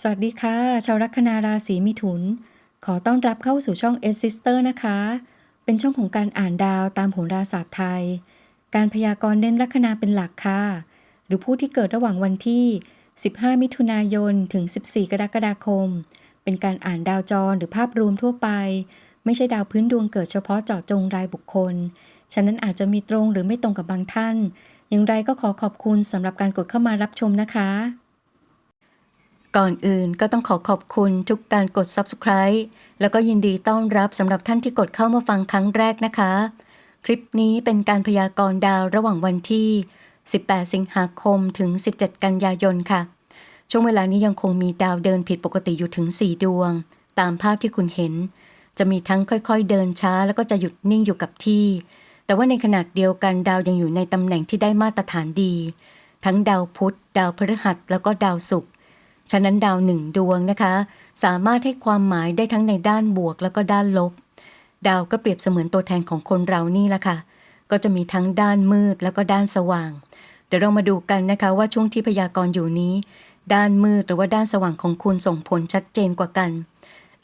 สวัสดีค่ะ ชาวลัคนาราศีมิถุน ขอต้อนรับเข้าสู่ช่อง S Sister นะคะ เป็นช่องของการอ่านดาวตามโหราศาสตร์ไทย การพยากรณ์เน้นลัคนาเป็นหลักค่ะ หรือผู้ที่เกิดระหว่างวันที่ 15 มิถุนายน ถึง 14 กรกฎาคม เป็นการอ่านดาวจรหรือภาพรวมทั่วไป ไม่ใช่ดาวพื้นดวงเกิดเฉพาะเจาะจงรายบุคคล ฉะนั้นอาจจะมีตรงหรือไม่ตรงกับบางท่าน อย่างไรก็ขอขอบคุณสำหรับการกดเข้ามารับชมนะคะ ก่อนอื่นก็ต้องขอขอบคุณทุกการกด Subscribe แล้วก็ยินดีต้อนรับสำหรับท่านที่กดเข้ามาฟังครั้งแรกนะคะ คลิปนี้เป็นการพยากรณ์ดาวระหว่างวันที่ 18 สิงหาคมถึง 17 กันยายนค่ะ ช่วงเวลานี้ยังคงมีดาวเดินผิดปกติอยู่ถึง 4 ดวง ตามภาพที่คุณเห็น จะมีทั้งค่อยๆ เดินช้า แล้วก็จะหยุดนิ่งอยู่กับที่ แต่ว่าในขณะเดียวกันดาวยังอยู่ในตำแหน่งที่ได้มาตรฐานดี ทั้งดาวพุธ ดาวพฤหัสแล้วก็ดาวศุกร์ ฉะนั้นดาวหนึ่งดวงนะคะ สามารถให้ความหมายได้ทั้งในด้านบวกแล้วก็ด้านลบ ดาวก็เปรียบเสมือนตัวแทนของคนเรานี่แหละค่ะ ก็จะมีทั้งด้านมืดแล้วก็ด้านสว่าง เดี๋ยวเรามาดูกันนะคะว่าช่วงที่พยากรณ์อยู่นี้ ด้านมืดหรือว่าด้านสว่างของคุณส่งผลชัดเจนกว่ากัน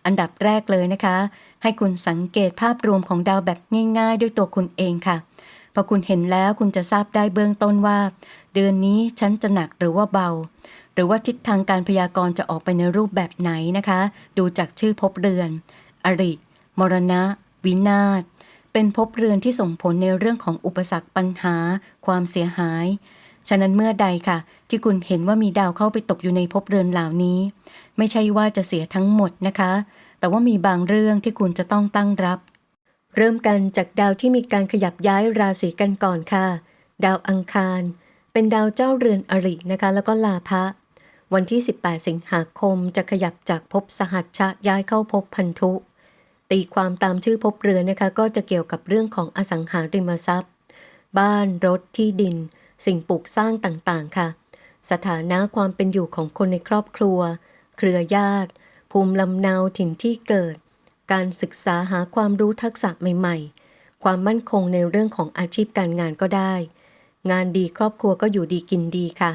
อันดับแรกเลยนะคะ ให้คุณสังเกตภาพรวมของดาวแบบง่าย ๆ ด้วยตัวคุณเองค่ะพอคุณเห็นแล้วคุณจะทราบได้เบื้องต้นว่า เดือนนี้ฉันจะหนักหรือว่าเบา รือว่าทิศทางการพยากรณ์จะออกไปในรูปแบบไหนนะคะ ดูจากชื่อภพเรือน อริ มรณะ วินาศ เป็นภพเรือนที่ส่งผลในเรื่องของอุปสรรคปัญหา ความเสียหาย ฉะนั้นเมื่อใดค่ะ ที่คุณเห็นว่ามีดาวเข้าไปตกอยู่ในภพเรือนเหล่านี้ ไม่ใช่ว่าจะเสียทั้งหมดนะคะ แต่ว่ามีบางเรื่องที่คุณจะต้องตั้งรับ เริ่มกันจากดาวที่มีการขยับย้ายราศีกันก่อนค่ะ ดาวอังคารเป็นดาวเจ้าเรือนอรินะคะ แล้วก็ลาภะ วันที่ 18 สิงหาคมจะขยับจากภพสหัชชะย้ายเข้าภพพันธุ ตีความตามชื่อภพเรือนนะคะก็จะเกี่ยวกับเรื่องของอสังหาริมทรัพย์ บ้านรถที่ดิน สิ่งปลูกสร้างต่างๆค่ะ สถานะความเป็นอยู่ของคนในครอบครัว เครือญาติ ภูมิลำเนาถิ่นที่เกิด การศึกษาหาความรู้ทักษะใหม่ ๆ ความมั่นคงในเรื่องของอาชีพการงานก็ได้ งานดีครอบครัวก็อยู่ดีกินดีค่ะ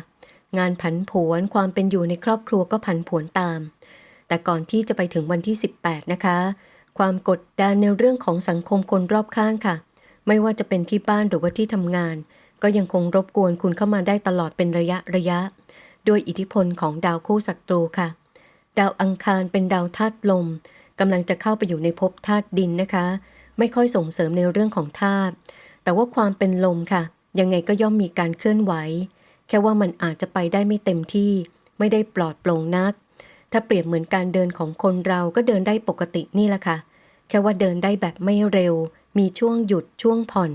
งานผันผวนความเป็นอยู่ในครอบครัวก็ผันผวนตาม แต่ก่อนที่จะไปถึงวันที่ 18 นะคะ ความกดดันในเรื่องของสังคมคนรอบข้างค่ะ ไม่ว่าจะเป็นที่บ้านหรือว่าที่ทำงาน ก็ยังคงรบกวนคุณเข้ามาได้ตลอดเป็นระยะระยะ ด้วยอิทธิพลของดาวคู่ศัตรูค่ะ ดาวอังคารเป็นดาวธาตุลมกำลังจะเข้าไปอยู่ในภพธาตุดินนะคะ ไม่ค่อยส่งเสริมในเรื่องของธาตุแต่ว่าความเป็นลมค่ะ ยังไงก็ย่อมมีการเคลื่อนไหว แค่ว่ามันอาจจะไปได้ไม่เต็มที่ ไม่ได้ปลอดโปร่งนัก ถ้าเปรียบเหมือนการเดินของคนเราก็เดินได้ปกตินี่แหละค่ะ แค่ว่าเดินได้แบบไม่เร็ว มีช่วงหยุดช่วงผ่อน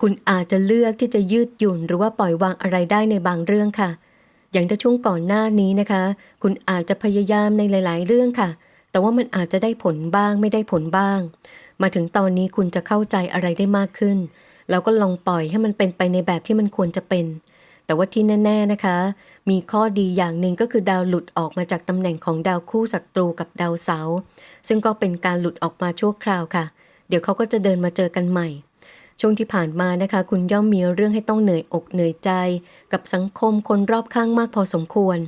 คุณอาจจะเลือกที่จะยืดหยุ่น หรือว่าปล่อยวางอะไรได้ในบางเรื่องค่ะ อย่างถ้าช่วงก่อนหน้านี้นะคะ คุณอาจจะพยายามในหลาย ๆ เรื่องค่ะ แต่ว่ามันอาจจะได้ผลบ้างไม่ได้ผลบ้าง มาถึงตอนนี้คุณจะเข้าใจอะไรได้มากขึ้น แล้วก็ลองปล่อยให้มันเป็นไปในแบบที่มันควรจะเป็น แต่ว่าที่แน่ ๆนะคะ มีข้อดีอย่างหนึ่งก็คือดาวหลุดออกมาจากตำแหน่งของดาวคู่ศัตรูกับดาวเสาร์ซึ่งก็เป็นการหลุดออกมาชั่วคราวค่ะ เดี๋ยวเขาก็จะเดินมาเจอกันใหม่ ช่วงที่ผ่านมานะคะ คุณย่อมมีเรื่องให้ต้องเหนื่อยอกเหนื่อยใจ กับสังคมคนรอบข้างมากพอสมควร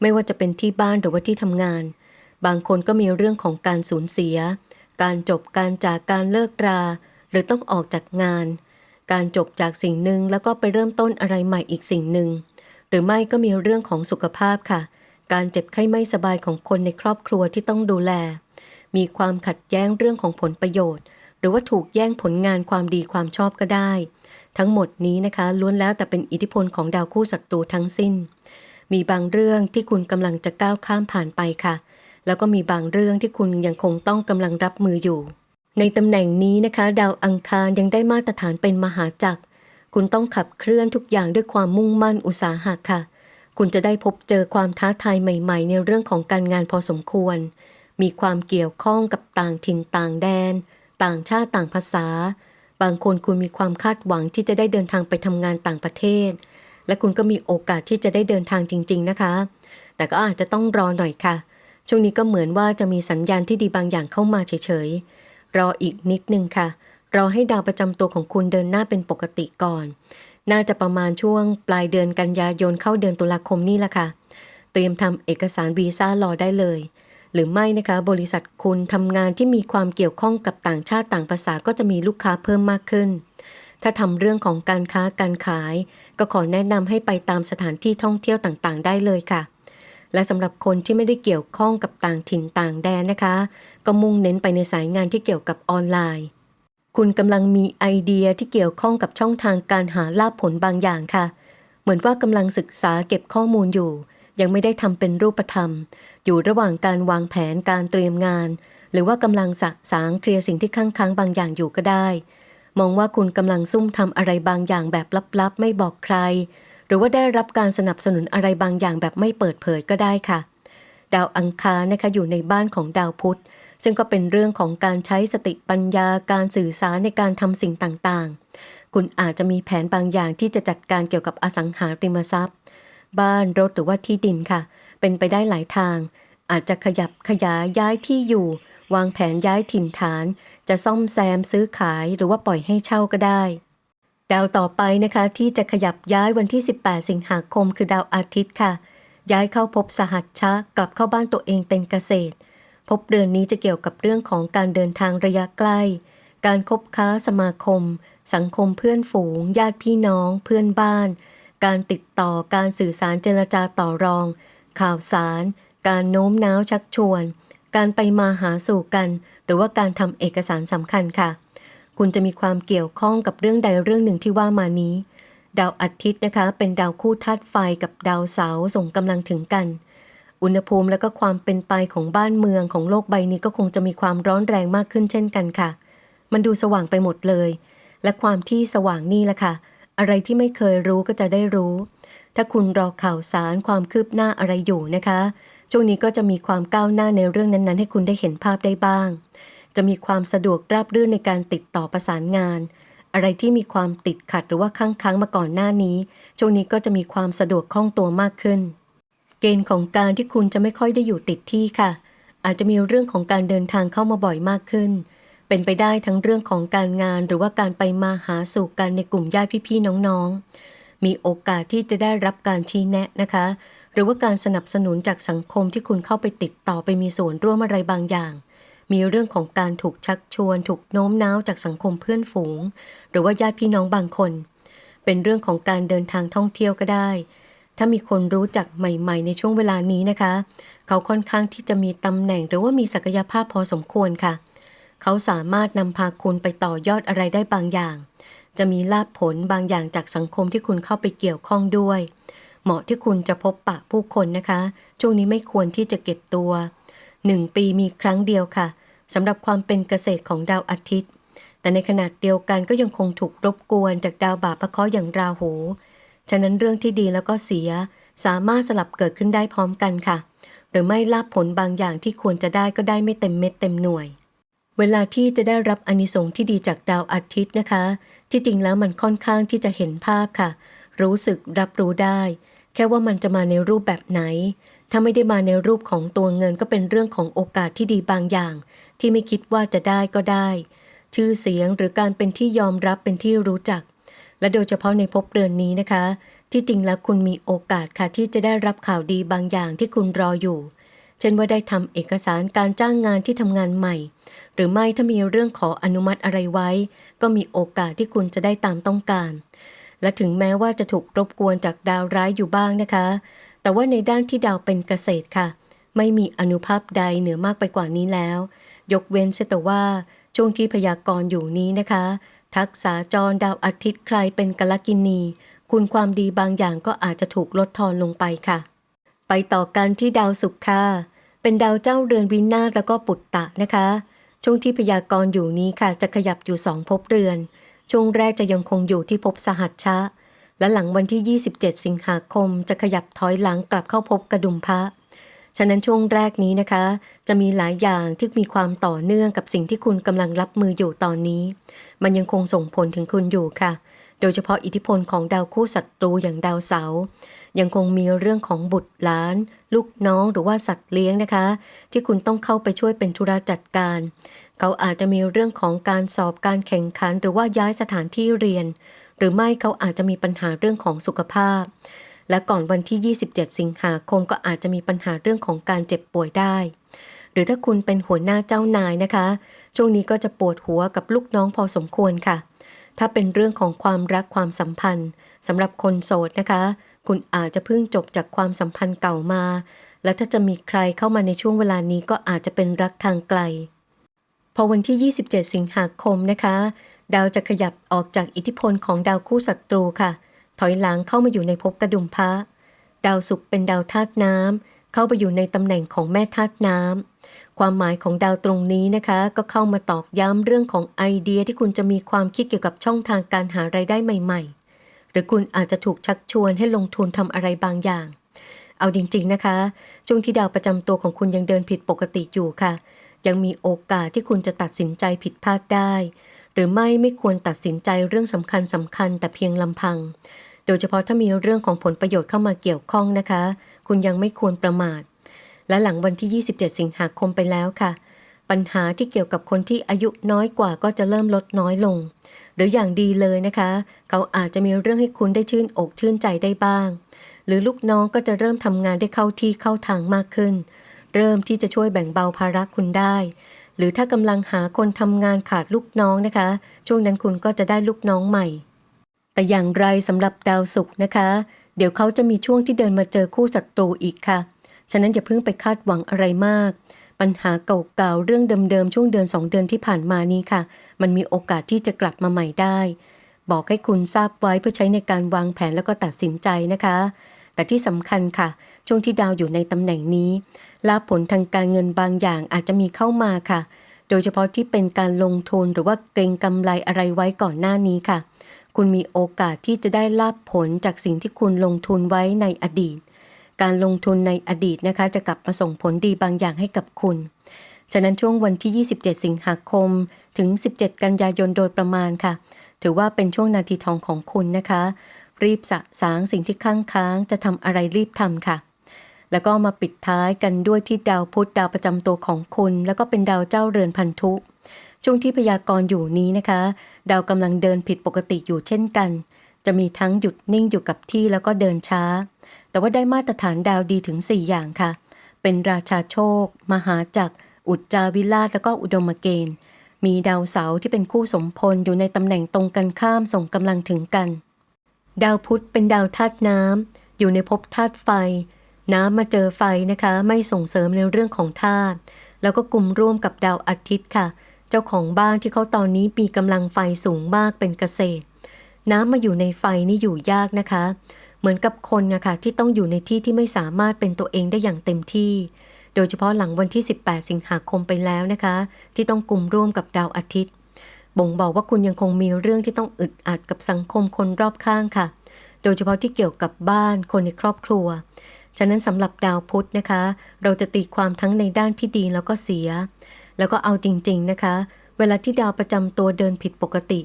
ไม่ว่าจะเป็นที่บ้านหรือว่าที่ทำงาน บางคนก็มีเรื่องของการสูญเสีย การจบการจากการเลิกรา หรือต้องออกจากงาน การจบจากสิ่งหนึ่งแล้วก็ไปเริ่มต้นอะไรใหม่อีกสิ่งหนึ่ง หรือไม่ก็มีเรื่องของสุขภาพค่ะ การเจ็บไข้ไม่สบายของคนในครอบครัวที่ต้องดูแล มีความขัดแย้งเรื่องของผลประโยชน์ หรือว่าถูกแย่งผลงานความดีความชอบก็ได้ ทั้งหมดนี้นะคะล้วนแล้วแต่เป็นอิทธิพลของดาวคู่ศัตรูทั้งสิ้น มีบางเรื่องที่คุณกำลังจะก้าวข้ามผ่านไปค่ะ แล้วก็มีบางเรื่องที่คุณยังคงต้องกำลังรับมืออยู่ ในตำแหน่งนี้นะคะ ดาวอังคารยังได้มาตรฐานเป็นมหาจักร คุณต้องขับเคลื่อนทุกอย่างด้วยความมุ่งมั่นอุตสาหะค่ะ คุณจะได้พบเจอความท้าทายใหม่ๆ ในเรื่องของการงานพอสมควร มีความเกี่ยวข้องกับต่างถิ่นต่างแดน ต่างชาติต่างภาษา บางคนคุณมีความคาดหวังที่จะได้เดินทางไปทำงานต่างประเทศ และคุณก็มีโอกาสที่จะได้เดินทางจริง ๆ นะคะ แต่ก็อาจจะต้องรอหน่อยค่ะ ช่วงนี้ก็เหมือนว่าจะมีสัญญาณที่ดีบางอย่างเข้ามาเฉยๆ รออีกนิดนึงค่ะ รอให้ดาวประจำตัวของคุณเดินหน้าเป็นปกติก่อน น่าจะประมาณช่วงปลายเดือนกันยายนเข้าเดือนตุลาคมนี่แหละค่ะ เตรียมทำเอกสารวีซ่ารอได้เลย หรือไม่นะคะ บริษัทคุณทำงานที่มีความเกี่ยวข้องกับต่างชาติต่างภาษาก็จะมีลูกค้าเพิ่มมากขึ้น ถ้าทำเรื่องของการค้าการขาย ก็ขอแนะนำให้ไปตามสถานที่ท่องเที่ยวต่างๆ ได้เลยค่ะ และสำหรับคนที่ไม่ได้เกี่ยวข้องกับต่างถิ่นต่างแดนนะคะ ก็มุ่งเน้นไปในสายงานที่เกี่ยวกับออนไลน์ คุณกำลังมีไอเดียที่เกี่ยวข้องกับช่องทางการหาลาภผลบางอย่างค่ะ เหมือนว่ากำลังศึกษาเก็บข้อมูลอยู่ ยังไม่ได้ทำเป็นรูปธรรม อยู่ระหว่างการวางแผนการเตรียมงาน หรือว่ากำลังสะสางเคลียร์สิ่งที่ค้างค้างๆบางอย่างอยู่ก็ได้ มองว่าคุณกำลังซุ่มทำอะไรบางอย่างแบบลับๆ ไม่บอกใคร หรือว่าได้รับการสนับสนุนอะไรบางอย่างแบบไม่เปิดเผยก็ได้ค่ะ ดาวอังคารนะคะอยู่ในบ้านของดาวพุธ ซึ่งก็เป็นเรื่องของการใช้สติปัญญาการสื่อสารในการทำสิ่งต่างๆ คุณอาจจะมีแผนบางอย่างที่จะจัดการเกี่ยวกับอสังหาริมทรัพย์ บ้านรถหรือว่าที่ดินค่ะ เป็นไปได้หลายทาง อาจจะขยับขยายย้ายที่อยู่ วางแผนย้ายถิ่นฐาน จะซ่อมแซมซื้อขายหรือว่าปล่อยให้เช่าก็ได้ ดาวต่อไปนะคะที่จะขยับย้ายวันที่ 18 สิงหาคม คือดาวอาทิตย์ค่ะ ย้ายเข้าพบสหัชชะกลับเข้าบ้านตัวเองเป็นเกษตร พบเรือนนี้จะเกี่ยวกับเรื่องของการเดินทางระยะใกล้ การคบค้าสมาคม สังคมเพื่อนฝูง ญาติพี่น้อง เพื่อนบ้าน การติดต่อการสื่อสารเจรจาต่อรอง ข่าวสาร การโน้มน้าวชักชวน การไปมาหาสู่กัน หรือว่าการทำเอกสารสำคัญค่ะ คุณจะมีความเกี่ยวข้องกับเรื่องใดเรื่องหนึ่งที่ว่ามานี้ ดาวอาทิตย์นะคะ เป็นดาวคู่ธาตุไฟกับดาวเสาร์ส่งกำลังถึงกัน อุณหภูมิและก็ความเป็นไปของบ้านเมืองของโลกใบนี้ก็คงจะมีความร้อนแรงมากขึ้นเช่นกันค่ะ มันดูสว่างไปหมดเลย และความที่สว่างนี่แหละค่ะ อะไรที่ไม่เคยรู้ก็จะได้รู้ ถ้าคุณรอข่าวสารความคืบหน้าอะไรอยู่นะคะ ช่วงนี้ก็จะมีความก้าวหน้าในเรื่องนั้นๆ ให้คุณได้เห็นภาพได้บ้าง จะมีความสะดวกราบรื่นในการติดต่อประสานงาน อะไรที่มีความติดขัดหรือว่าค้างค้างมาก่อนหน้านี้ ช่วงนี้ก็จะมีความสะดวกคล่องตัวมากขึ้น เกณฑ์ของการที่คุณจะไม่ค่อยได้อยู่ติดที่ค่ะ อาจจะมีเรื่องของการเดินทางเข้ามาบ่อยมากขึ้น เป็นไปได้ทั้งเรื่องของการงานหรือว่าการไปมาหาสู่กันในกลุ่มญาติพี่ๆน้องๆ มีโอกาสที่จะได้รับการชี้แนะนะคะ หรือว่าการสนับสนุนจากสังคมที่คุณเข้าไปติดต่อไปมีส่วนร่วมอะไรบางอย่าง มีเรื่องของการถูกชักชวน ถูกโน้มน้าวจากสังคมเพื่อนฝูง หรือว่าญาติพี่น้องบางคน เป็นเรื่องของการเดินทางท่องเที่ยวก็ได้ ถ้ามีคนรู้จักใหม่ ๆ ในช่วงเวลานี้นะคะ เขาค่อนข้างที่จะมีตำแหน่งหรือว่ามีศักยภาพพอสมควรค่ะ เขาสามารถนำพาคุณไปต่อยอดอะไรได้บางอย่าง จะมีลาภผลบางอย่างจากสังคมที่คุณเข้าไปเกี่ยวข้องด้วย เหมาะที่คุณจะพบปะผู้คนนะคะ ช่วงนี้ไม่ควรที่จะเก็บตัว หนึ่งปีมีครั้งเดียวค่ะสำหรับความเป็นเกษตรของดาวอาทิตย์ แต่ในขณะเดียวกันก็ยังคงถูกรบกวนจากดาวบาปะเคาะอย่างราหู ฉะนั้นเรื่องที่ดีแล้วก็เสียสามารถสลับเกิดขึ้นได้พร้อมกันค่ะ หรือไม่ลาภผลบางอย่างที่ควรจะได้ก็ได้ไม่เต็มเม็ดเต็มหน่วย เวลาที่จะได้รับอนิสงส์ที่ดีจากดาวอาทิตย์นะคะ ที่จริงแล้วมันค่อนข้างที่จะเห็นภาพค่ะ รู้สึกรับรู้ได้ แค่ว่ามันจะมาในรูปแบบไหน ถ้าไม่ได้มาในรูปของตัวเงินก็เป็นเรื่องของโอกาสที่ดีบางอย่าง ที่ไม่คิดว่าจะได้ก็ได้ ชื่อเสียงหรือการเป็นที่ยอมรับเป็นที่รู้จัก และโดยเฉพาะในภพเรือนนี้นะคะ ที่จริงแล้วคุณมีโอกาสค่ะที่จะได้รับข่าวดีบางอย่างที่คุณรออยู่ เช่นว่าได้ทำเอกสารการจ้างงานที่ทำงานใหม่ หรือไม่ถ้ามีเรื่องขออนุมัติอะไรไว้ ก็มีโอกาสที่คุณจะได้ตามต้องการและถึงแม้ว่าจะถูกรบกวนจากดาวร้ายอยู่บ้างนะคะ แต่ว่าในด้านที่ดาวเป็นเกษตรค่ะ ไม่มีอนุภาพใดเหนือมากไปกว่านี้แล้ว ยกเว้นเสแต่ว่าช่วงที่พยากรณ์อยู่นี้นะคะ ทักษาจรดาวอาทิตย์ใครเป็นกลกินี คุณความดีบางอย่างก็อาจจะถูกลดทอนลงไปค่ะ ไปต่อกันที่ดาวศุกร์ค่ะ เป็นดาวเจ้าเรือนวินาศแล้วก็ปุตตะนะคะ ช่วงที่พยากรณ์อยู่นี้ค่ะ จะขยับอยู่สองภพเรือน ช่วงแรกจะยังคงอยู่ที่ภพสหัชชะ และหลังวันที่ 27 สิงหาคมจะขยับถอยหลังกลับเข้าภพกระดุมพระ ฉะนั้นช่วงแรกนี้นะคะ จะมีหลายอย่างที่มีความต่อเนื่องกับสิ่งที่คุณกำลังรับมืออยู่ตอนนี้ มันยังคงส่งผลถึงคุณอยู่ค่ะ โดยเฉพาะอิทธิพลของดาวคู่ศัตรูอย่างดาวเสาร์ยังคงมีเรื่องของบุตรหลาน ลูกน้องหรือว่าสัตว์เลี้ยงนะคะ ที่คุณต้องเข้าไปช่วยเป็นธุระจัดการ เขาอาจจะมีเรื่องของการสอบการแข่งขัน หรือว่าย้ายสถานที่เรียน หรือไม่เขาอาจจะมีปัญหาเรื่องของสุขภาพ และก่อนวันที่ 27 สิงหาคมก็อาจจะมีปัญหาเรื่องของการเจ็บป่วยได้ หรือถ้าคุณเป็นหัวหน้าเจ้านายนะคะ ช่วงนี้ก็จะปวดหัวกับลูกน้องพอสมควรค่ะ ถ้าเป็นเรื่องของความรักความสัมพันธ์สำหรับคนโสดนะคะ คุณอาจจะเพิ่งจบจากความสัมพันธ์เก่ามา และถ้าจะมีใครเข้ามาในช่วงเวลานี้ก็อาจจะเป็นรักทางไกลพอวันที่ 27 สิงหาคมนะคะ ดาวจะขยับออกจากอิทธิพลของดาวคู่ศัตรูค่ะ ถอยหลังเข้ามาอยู่ในภพกระดุมพระดาวศุกร์เป็นดาวธาตุน้ำเข้าไปอยู่ในตำแหน่งของแม่ธาตุน้ำความหมายของดาวตรงนี้นะคะ ก็เข้ามาตอกย้ำเรื่องของไอเดียที่คุณจะมีความคิดเกี่ยวกับช่องทางการหารายได้ใหม่ ๆ หรือคุณอาจจะถูกชักชวนให้ลงทุนทำอะไรบางอย่าง เอาจริง ๆนะคะ ช่วงที่ดาวประจำตัวของคุณยังเดินผิดปกติอยู่ค่ะ ยังมีโอกาสที่คุณจะตัดสินใจผิดพลาดได้ หรือไม่ไม่ควรตัดสินใจเรื่องสำคัญสำคัญแต่เพียงลำพัง โดยเฉพาะถ้ามีเรื่องของผลประโยชน์เข้ามาเกี่ยวข้องนะคะ คุณยังไม่ควรประมาท และหลังวันที่ 27 สิงหาคมไปแล้วค่ะ ปัญหาที่เกี่ยวกับคนที่อายุน้อยกว่าก็จะเริ่มลดน้อยลง หรืออย่างดีเลยนะคะ เขาอาจจะมีเรื่องให้คุณได้ชื่นอกชื่นใจได้บ้าง หรือลูกน้องก็จะเริ่มทำงานได้เข้าที่เข้าทางมากขึ้น เริ่มที่จะช่วยแบ่งเบาภาระคุณได้ หรือถ้ากำลังหาคนทำงานขาดลูกน้องนะคะ ช่วงนั้นคุณก็จะได้ลูกน้องใหม่ แต่อย่างไรสำหรับดาวศุกร์นะคะ เดี๋ยวเขาจะมีช่วงที่เดินมาเจอคู่ศัตรูอีกค่ะ ฉะนั้นอย่าเพิ่งไปคาดหวังอะไรมาก ปัญหาเก่าๆเรื่องเดิมๆช่วงเดือนสองเดือนที่ผ่านมานี้ค่ะ มันมีโอกาสที่จะกลับมาใหม่ได้ บอกให้คุณทราบไว้เพื่อใช้ในการวางแผนแล้วก็ตัดสินใจนะคะ แต่ที่สำคัญค่ะ ช่วงที่ดาวอยู่ในตำแหน่งนี้ ลาผลทางการเงินบางอย่างอาจจะมีเข้ามาค่ะ โดยเฉพาะที่เป็นการลงทุนหรือว่าเกรงกำไรอะไรไว้ก่อนหน้านี้ค่ะ คุณมีโอกาสที่จะได้ลาภผลจากสิ่งที่คุณลงทุนไว้ในอดีต การลงทุนในอดีตนะคะ จะกลับมาส่งผลดีบางอย่างให้กับคุณ ฉะนั้นช่วงวันที่ 27 สิงหาคม ถึง 17 กันยายนโดยประมาณค่ะ ถือว่าเป็นช่วงนาทีทองของคุณนะคะ รีบสะสางสิ่งที่ค้างค้างจะทำอะไรรีบทำค่ะ แล้วก็มาปิดท้ายกันด้วยที่ดาวพุธดาวประจำตัวของคุณ แล้วก็เป็นดาวเจ้าเรือนพันธุช่วงที่พยากรณ์อยู่นี้นะคะ ดาวกำลังเดินผิดปกติอยู่เช่นกัน จะมีทั้งหยุดนิ่งอยู่กับที่แล้วก็เดินช้า แต่ว่าได้มาตรฐานดาวดีถึง 4 อย่างค่ะ เป็นราชาโชค มหาจักร อุจจาวิราชแล้วก็อุดมเกณฑ์ มีดาวเสาร์ที่เป็นคู่สมพลอยู่ในตำแหน่งตรงกันข้ามส่งกำลังถึงกัน ดาวพุธเป็นดาวธาตุน้ำอยู่ในภพธาตุไฟ น้ำมาเจอไฟนะคะ ไม่ส่งเสริมในเรื่องของธาตุแล้วก็กลุ่มร่วมกับดาวอาทิตย์ค่ะ เจ้าของบ้านที่เขาตอนนี้มีกำลังไฟสูงมากเป็นเกษตร น้ำมาอยู่ในไฟนี่อยู่ยากนะคะ เหมือนกับคนนะคะที่ต้องอยู่ในที่ที่ไม่สามารถเป็นตัวเองได้อย่างเต็มที่ โดยเฉพาะหลังวันที่ 18 สิงหาคมไปแล้วนะคะ ที่ต้องกลุ่มร่วมกับดาวอาทิตย์ บ่งบอกว่าคุณยังคงมีเรื่องที่ต้องอึดอัดกับสังคมคนรอบข้างค่ะ โดยเฉพาะที่เกี่ยวกับบ้านคนในครอบครัว ฉะนั้นสำหรับดาวพุธนะคะ เราจะตีความทั้งในด้านที่ดีแล้วก็เสีย แล้วก็เอาจริงๆนะคะ เวลาที่ดาวประจำตัวเดินผิดปกติ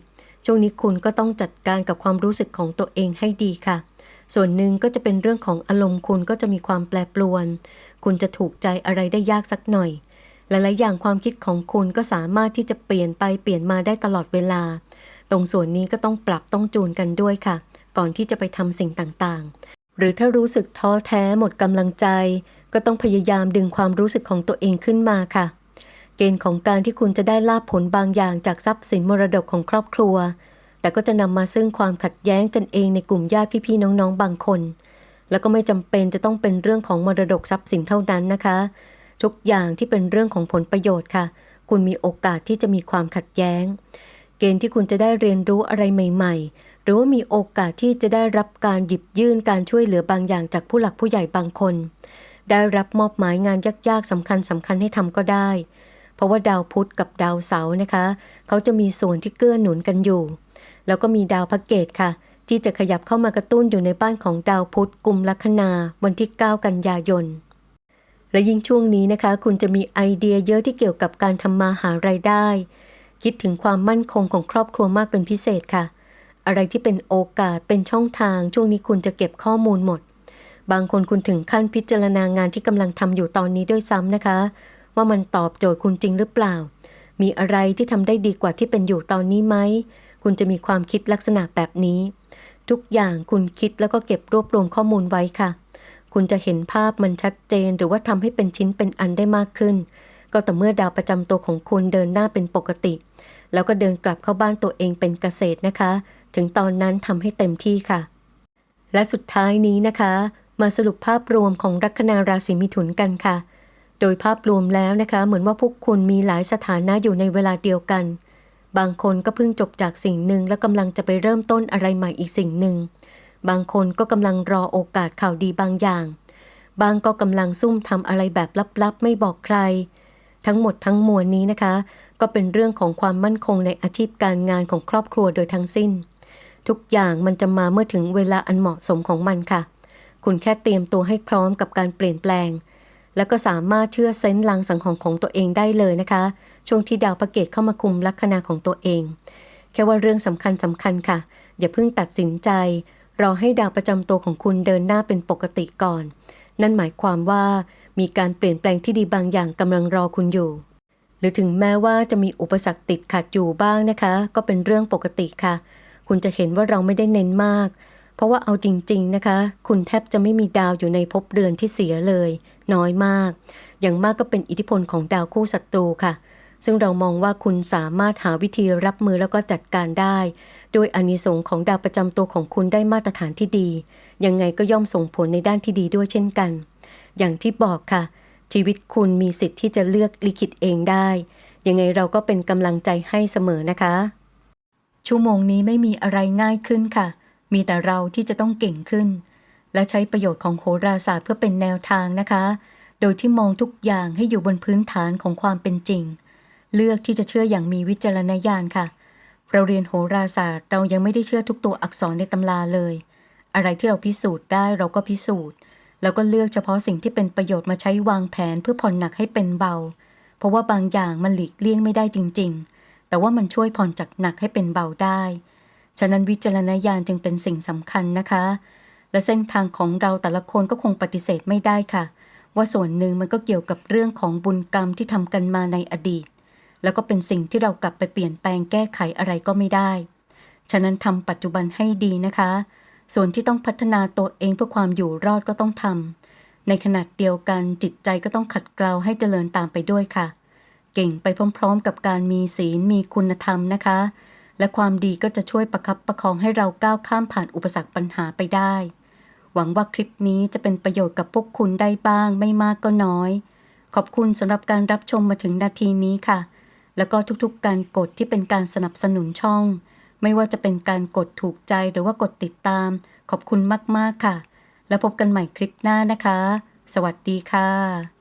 ช่วงนี้คุณก็ต้องจัดการกับความรู้สึกของตัวเองให้ดีค่ะ ส่วนหนึ่งก็จะเป็นเรื่องของอารมณ์คุณก็จะมีความแปรปรวน คุณจะถูกใจอะไรได้ยากสักหน่อยหลายๆอย่างความคิดของคุณก็สามารถที่จะเปลี่ยนไปเปลี่ยนมาได้ตลอดเวลา ตรงส่วนนี้ก็ต้องปรับต้องจูนกันด้วยค่ะ ก่อนที่จะไปทำสิ่งต่างๆ หรือถ้ารู้สึกท้อแท้หมดกำลังใจ ก็ต้องพยายามดึงความรู้สึกของตัวเองขึ้นมาค่ะ เกณฑ์ของการที่คุณจะได้ลาภผลบางอย่างจากทรัพย์สินมรดกของครอบครัว แต่ก็จะนำมาซึ่งความขัดแย้งกันเองในกลุ่มญาติพี่ๆน้องๆบางคน แล้วก็ไม่จำเป็นจะต้องเป็นเรื่องของมรดกทรัพย์สินเท่านั้นนะคะ ทุกอย่างที่เป็นเรื่องของผลประโยชน์ค่ะ คุณมีโอกาสที่จะมีความขัดแย้ง เกณฑ์ที่คุณจะได้เรียนรู้อะไรใหม่ๆห รือว่ามีโอกาสที่จะได้รับการหยิบยื่นการช่วยเหลือบางอย่างจากผู้หลักผู้ใหญ่บางคน ได้รับมอบหมายงานยากๆสำคัญสำคัญๆให้ทำก็ได้ เพราะว่าดาวพุธกับดาวเสาร์นะคะ เขาจะมีส่วนที่เกื้อหนุนกันอยู่ แล้วก็มีดาวพระเกตค่ะ ที่จะขยับเข้ามากระตุ้นอยู่ในบ้านของดาวพุธกุมลัคนาวันที่ 9 กันยายนและยิ่งช่วงนี้นะคะ คุณจะมีไอเดียเยอะที่เกี่ยวกับการทำมาหารายได้ คิดถึงความมั่นคงของครอบครัวมากเป็นพิเศษค่ะ อะไรที่เป็นโอกาสเป็นช่องทาง ช่วงนี้คุณจะเก็บข้อมูลหมด บางคนคุณถึงขั้นพิจารณางานที่กำลังทำอยู่ตอนนี้ด้วยซ้ำนะคะ ว่ามันตอบโจทย์คุณจริงหรือเปล่า มีอะไรที่ทำได้ดีกว่าที่เป็นอยู่ตอนนี้ไหมคุณจะมีความคิดลักษณะแบบนี้ ทุกอย่างคุณคิดแล้วก็เก็บรวบรวมข้อมูลไว้ค่ะ คุณจะเห็นภาพมันชัดเจนหรือว่าทำให้เป็นชิ้นเป็นอันได้มากขึ้น ก็แต่เมื่อดาวประจำตัวของคุณเดินหน้าเป็นปกติ แล้วก็เดินกลับเข้าบ้านตัวเองเป็นเกษตรนะคะ ถึงตอนนั้นทำให้เต็มที่ค่ะ และสุดท้ายนี้นะคะ มาสรุปภาพรวมของลัคนาราศีมิถุนกันค่ะ โดยภาพรวมแล้วนะคะ เหมือนว่าพวกคุณมีหลายสถานะอยู่ในเวลาเดียวกัน บางคนก็เพิ่งจบจากสิ่งหนึ่งและกำลังจะไปเริ่มต้นอะไรใหม่อีกสิ่งหนึ่ง บางคนก็กำลังรอโอกาสข่าวดีบางอย่าง บางก็กำลังซุ่มทำอะไรแบบลับๆ ไม่บอกใครทั้งหมดทั้งมวลนี้นะคะ ก็เป็นเรื่องของความมั่นคงในอาชีพการงานของครอบครัวโดยทั้งสิ้น ทุกอย่างมันจะมาเมื่อถึงเวลาอันเหมาะสมของมันค่ะ คุณแค่เตรียมตัวให้พร้อมกับการเปลี่ยนแปลง แล้วก็สามารถเชื่อเซนส์ลางสังหรณ์ของตัวเองได้เลยนะคะ ช่วงที่ดาวพระเกตเข้ามาคุมลัคนาของตัวเอง แค่ว่าเรื่องสำคัญสำคัญค่ะ อย่าเพิ่งตัดสินใจ รอให้ดาวประจำตัวของคุณเดินหน้าเป็นปกติก่อน นั่นหมายความว่า มีการเปลี่ยนแปลงที่ดีบางอย่างกำลังรอคุณอยู่หรือถึงแม้ว่าจะมีอุปสรรคติดขัดอยู่บ้างนะคะ ก็เป็นเรื่องปกติค่ะ คุณจะเห็นว่าเราไม่ได้เน้นมาก เพราะว่าเอาจริง ๆนะคะ คุณแทบจะไม่มีดาวอยู่ในภพเรือนที่เสียเลย น้อยมาก อย่างมากก็เป็นอิทธิพลของดาวคู่ศัตรูค่ะ ซึ่งเรามองว่าคุณสามารถหาวิธีรับมือแล้วก็จัดการได้ โดยอนิสงของดาวประจำตัวของคุณได้มาตรฐานที่ดี ยังไงก็ย่อมส่งผลในด้านที่ดีด้วยเช่นกัน อย่างที่บอกค่ะ ชีวิตคุณมีสิทธิ์ที่จะเลือกลิขิตเองได้ ยังไงเราก็เป็นกำลังใจให้เสมอนะคะ ชั่วโมงนี้ไม่มีอะไรง่ายขึ้นค่ะ มีแต่เราที่จะต้องเก่งขึ้น และใช้ประโยชน์ของโหราศาสตร์เพื่อเป็นแนวทางนะคะ โดยที่มองทุกอย่างให้อยู่บนพื้นฐานของความเป็นจริง เลือกที่จะเชื่ออย่างมีวิจารณญาณค่ะ เราเรียนโหราศาสตร์ เรายังไม่ได้เชื่อทุกตัวอักษรในตำราเลย อะไรที่เราพิสูจน์ได้เราก็พิสูจน์ แล้วก็เลือกเฉพาะสิ่งที่เป็นประโยชน์มาใช้วางแผนเพื่อผ่อนหนักให้เป็นเบา เพราะว่าบางอย่างมันหลีกเลี่ยงไม่ได้จริง ๆ แต่ว่ามันช่วยผ่อนจากหนักให้เป็นเบาได้ ฉะนั้นวิจารณญาณจึงเป็นสิ่งสำคัญนะคะ และเส้นทางของเราแต่ละคนก็คงปฏิเสธไม่ได้ค่ะ ว่าส่วนหนึ่งมันก็เกี่ยวกับเรื่องของบุญกรรมที่ทำกันมาในอดีต แล้วก็เป็นสิ่งที่เรากลับไปเปลี่ยนแปลงแก้ไขอะไรก็ไม่ได้ ฉะนั้นทำปัจจุบันให้ดีนะคะ ส่วนที่ต้องพัฒนาตัวเองเพื่อความอยู่รอดก็ต้องทำในขณะเดียวกันจิตใจก็ต้องขัดเกลาให้เจริญตามไปด้วยค่ะ เก่งไปพร้อม ๆ กับการมีศีลมีคุณธรรมนะคะ และความดีก็จะช่วยประคับประคองให้เราก้าวข้ามผ่านอุปสรรคปัญหาไปได้ หวังว่าคลิปนี้จะเป็นประโยชน์กับพวกคุณได้บ้าง ไม่มากก็น้อย ขอบคุณสำหรับการรับชมมาถึงนาทีนี้ค่ะ แล้วก็ทุกๆ การกดที่เป็นการสนับสนุนช่อง ไม่ว่าจะเป็นการกดถูกใจหรือว่ากดติดตาม ขอบคุณมากๆค่ะ แล้วพบกันใหม่คลิปหน้านะคะ สวัสดีค่ะ